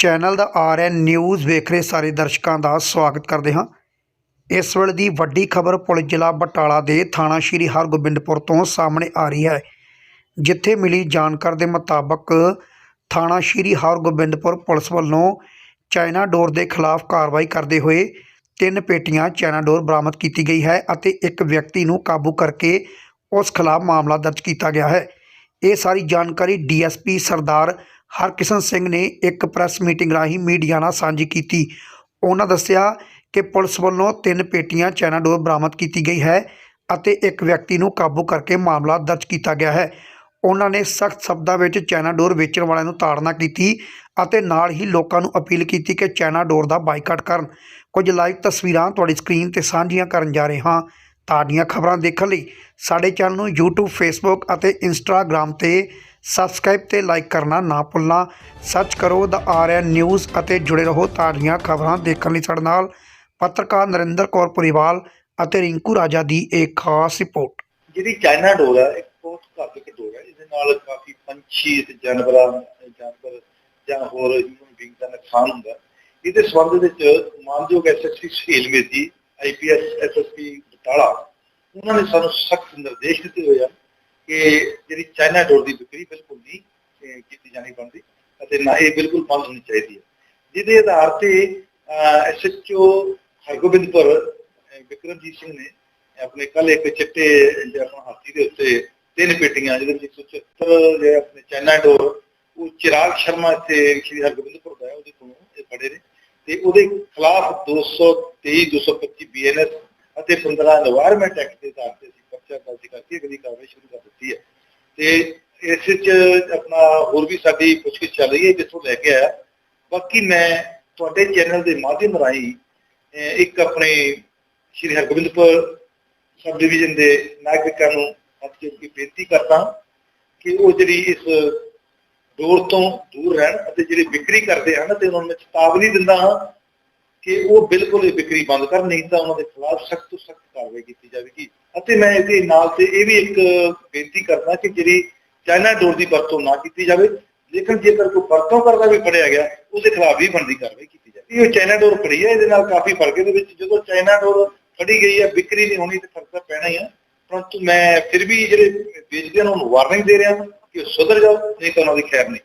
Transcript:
Channel ਦਾ RN news ਵੇਖ ਰਹੇ ਸਾਰੇ ਦਰਸ਼ਕਾਂ ਦਾ ਸਵਾਗਤ ਕਰਦੇ ਹਾਂ। ਇਸ ਵੇਲੇ ਦੀ ਵੱਡੀ ਖਬਰ ਪੁਲਿਸ ਜ਼ਿਲ੍ਹਾ ਬਟਾਲਾ ਦੇ ਥਾਣਾ ਸ਼੍ਰੀ ਹਰਗੋਬਿੰਦਪੁਰ ਤੋਂ ਸਾਹਮਣੇ ਆ ਰਹੀ ਹੈ, ਜਿੱਥੇ ਮਿਲੀ ਜਾਣਕਾਰੀ ਦੇ ਮੁਤਾਬਕ ਥਾਣਾ ਸ਼੍ਰੀ ਹਰਗੋਬਿੰਦਪੁਰ ਪੁਲਿਸ ਵੱਲੋਂ ਚਾਈਨਾ ਡੋਰ ਦੇ ਖਿਲਾਫ ਕਾਰਵਾਈ ਕਰਦੇ ਹੋਏ ਤਿੰਨ ਪੇਟੀਆਂ ਚਾਈਨਾ ਡੋਰ ਬਰਾਮਦ ਕੀਤੀ ਗਈ ਹੈ ਅਤੇ ਇੱਕ ਵਿਅਕਤੀ ਨੂੰ ਕਾਬੂ ਕਰਕੇ ਉਸ ਖਿਲਾਫ ਮਾਮਲਾ ਦਰਜ ਕੀਤਾ ਗਿਆ ਹੈ। ਇਹ ਸਾਰੀ ਜਾਣਕਾਰੀ ਡੀਐਸਪੀ ਸਰਦਾਰ ਹਰਕਿਸ਼ਨ ਸਿੰਘ ਨੇ ਇੱਕ ਪ੍ਰੈਸ ਮੀਟਿੰਗ ਰਾਹੀਂ ਮੀਡੀਆ ਨਾਲ ਸਾਂਝੀ ਕੀਤੀ। ਉਹਨਾਂ ਦੱਸਿਆ ਕਿ ਪੁਲਿਸ ਵੱਲੋਂ ਤਿੰਨ ਪੇਟੀਆਂ ਚੈਨਾਡੋਰ ਬਰਾਮਦ ਕੀਤੀ ਗਈ ਹੈ ਅਤੇ ਇੱਕ ਵਿਅਕਤੀ ਨੂੰ ਕਾਬੂ ਕਰਕੇ ਮਾਮਲਾ ਦਰਜ ਕੀਤਾ ਗਿਆ ਹੈ। ਉਹਨਾਂ ਨੇ ਸਖਤ ਸ਼ਬਦਾਂ ਵਿੱਚ ਚੈਨਾਡੋਰ ਵੇਚਣ ਵਾਲਿਆਂ ਨੂੰ ਤਾੜਨਾ ਕੀਤੀ ਅਤੇ ਨਾਲ ਹੀ ਲੋਕਾਂ ਨੂੰ ਅਪੀਲ ਕੀਤੀ ਕਿ ਚੈਨਾਡੋਰ ਦਾ ਬਾਈਕਾਟ ਕਰਨ। ਕੁਝ ਲਾਈਵ ਤਸਵੀਰਾਂ ਤੁਹਾਡੀ ਸਕਰੀਨ ਤੇ ਸਾਂਝੀਆਂ ਕਰਨ ਜਾ ਰਹੇ ਹਾਂ। ਤਾਜ਼ੀਆਂ ਖਬਰਾਂ ਦੇਖਣ ਲਈ ਸਾਡੇ ਚੈਨਲ ਨੂੰ YouTube, Facebook ਅਤੇ Instagram ਤੇ ਸਬਸਕ੍ਰਾਈਬ ਤੇ ਲਾਈਕ ਕਰਨਾ ਨਾ ਭੁੱਲਣਾ। ਸਰਚ ਕਰੋ ਦਾ ਆਰਐਨ ਨਿਊਜ਼ ਅਤੇ ਜੁੜੇ ਰਹੋ ਤਾਜ਼ੀਆਂ ਖਬਰਾਂ ਦੇਖਣ ਲਈ ਸਾਡੇ ਨਾਲ। ਪੱਤਰਕਾਰ ਨਰਿੰਦਰ ਕੌਰ ਪੁਰੀਵਾਲ ਅਤੇ ਰਿੰਕੂ ਰਾਜਾ ਦੀ ਇੱਕ ਖਾਸ ਰਿਪੋਰਟ। ਜਿਹੜੀ ਚਾਈਨਾ ਡੋਰ ਹੈ ਇੱਕ ਬਹੁਤ ਘਾਤਕ ਡੋਰ ਹੈ ਇਹਦੇ ਨਾਲ ਕਾਫੀ ਪੰਛੀ ਤੇ ਜਾਨਵਰਾਂ, ਜਾਨਵਰ ਜਾਂ ਹੋਰ ਹਿਊਮਨ ਬੀਂਗ ਦਾ ਨੁਕਸਾਨ ਹੁੰਦਾ। ਹੈ। ਇਹਦੇ ਸੰਬੰਧ ਵਿੱਚ ਮਾਨਯੋਗ SSP Suhail Medi IPS SSP Batala, ਉਹਨਾਂ ਨੇ ਸਾਨੂੰ ਸਖਤ ਨਿਰਦੇਸ਼ ਦਿੱਤੇ ਹੋਏ ਆ ਕਿ ਜਿਹੜੀ ਚਾਈਨਾ ਡੋਰ ਦੀ ਵਿਕਰੀ ਬਿਲਕੁਲ ਨਹੀਂ ਕੀਤੀ ਜਾਣੀ ਬੰਦੀ ਅਤੇ ਨਾ ਇਹ ਬਿਲਕੁਲ ਬੰਦ ਹੋਣੀ ਚਾਹੀਦੀ ਹੈ। ਜਿਹਦੇ ਆਧਾਰ ਤੇ ਐਸਐਚਓ ਹਰਗੋਬਿੰਦਪੁਰ ਵਿਕਰਮਜੀਤ ਸਿੰਘ ਨੇ ਆਪਣੇ ਕੱਲ ਇੱਕ ਚਿੱਟੇ ਜਿਹੜਾ ਹਾਥੀ ਦੇ ਉੱਤੇ ਤਿੰਨ ਪੇਟੀਆਂ, ਜਿਹਦੇ ਵਿੱਚ 174 ਜਿਹੜੇ ਆਪਣੇ ਚਾਈਨਾ ਡੋਰ ਉਹ ਚਿਰਾਗ ਸ਼ਰਮਾ ਤੇ ਸ਼੍ਰੀ ਹਰਗੋਬਿੰਦਪੁਰ ਦਾ ਉਹਦੇ ਕੋਲ ਇਹ ਫੜੇ ਨੇ। ਤੇ ਉਹਦੇ ਖਿਲਾਫ 223 225 ਬੀਐਨਐਸ ਅਤੇ 15 এনवायरमेंट ਐਕਟ ਦੇ ਤਹਿਤ ਅਸੀਂ ਦਰਜ ਕਰਕੇ ਅਗਲੀ ਕਾਰਵਾਈ ਸ਼ੁਰੂ ਕਰ ਦਿੱਤੀ ਹੈ। ਤੇ ਇਸ ਵਿੱਚ ਆਪਣਾ ਹੋਰ ਵੀ ਸਾਡੀ ਪੁੱਛਗਿੱਛ ਚੱਲ ਰਹੀ ਹੈ ਜਿੱਥੋਂ ਲੈ ਕੇ ਆਇਆ। ਬਾਕੀ ਮੈਂ ਤੁਹਾਡੇ ਚੈਨਲ ਦੇ ਮਾਧਿਅਮ ਰਾਹੀਂ ਇੱਕ ਆਪਣੇ ਸ਼੍ਰੀ ਹਰਗੋਬਿੰਦਪੁਰ ਸਬ ਡਿਵੀਜ਼ਨ ਦੇ ਨਾਗਰਿਕਾਂ ਨੂੰ ਹੱਥ ਜੋੜ ਬੇਨਤੀ ਕਰਦਾ ਕਿ ਉਹ ਜਿਹੜੀ ਇਸ ਡੋਰ ਤੋਂ ਦੂਰ ਰਹਿਣ ਅਤੇ ਜਿਹੜੇ ਵਿਕਰੀ ਕਰਦੇ ਹਨ ਤੇ ਉਹਨਾਂ ਨੂੰ ਚੇਤਾਵਨੀ ਦਿੰਦਾ ਹਾਂ ਕਿ ਉਹ ਬਿਲਕੁਲ ਇਹ ਵਿਕਰੀ ਬੰਦ ਕਰਨ, ਨਹੀਂ ਤਾਂ ਉਹਨਾਂ ਦੇ ਖਿਲਾਫ ਸਖਤ ਤੋਂ ਸਖਤ ਕਾਰਵਾਈ ਕੀਤੀ ਜਾਵੇਗੀ। ਅਤੇ ਮੈਂ ਇਹਦੇ ਨਾਲ ਤੇ ਇਹ ਵੀ ਇੱਕ ਬੇਨਤੀ ਕਰਦਾ ਕਿ ਜਿਹੜੀ ਚਾਈਨਾ ਡੋਰ ਦੀ ਵਰਤੋਂ ਨਾ ਕੀਤੀ ਜਾਵੇ, ਲੇਕਿਨ ਜੇਕਰ ਕੋਈ ਵਰਤੋਂ ਕਰਦਾ ਵੀ ਫੜਿਆ ਗਿਆ, ਉਹਦੇ ਖਿਲਾਫ ਵੀ ਬਣਦੀ ਕਾਰਵਾਈ ਕੀਤੀ ਜਾਵੇ। ਇਹ ਚਾਈਨਾ ਡੋਰ ਫੜੀ ਹੈ, ਇਹਦੇ ਨਾਲ ਕਾਫੀ ਫ਼ਰਕ ਇਹਦੇ ਵਿੱਚ ਜਦੋਂ ਚਾਈਨਾ ਡੋਰ ਫੜੀ ਗਈ ਹੈ, ਵਿਕਰੀ ਨਹੀਂ ਹੋਣੀ ਤੇ ਫ਼ਰਕ ਤਾਂ ਪੈਣਾ ਹੀ ਹੈ। ਪਰੰਤੂ ਮੈਂ ਫਿਰ ਵੀ ਜਿਹੜੇ ਵੇਚਦੇ ਹਨ, ਉਹਨੂੰ ਵਾਰਨਿੰਗ ਦੇ ਰਿਹਾ ਕਿ ਉਹ ਸੁਧਰ ਜਾਓ, ਨਹੀਂ ਤਾਂ ਉਹਨਾਂ ਦੀ ਖੈਰ ਨਹੀਂ।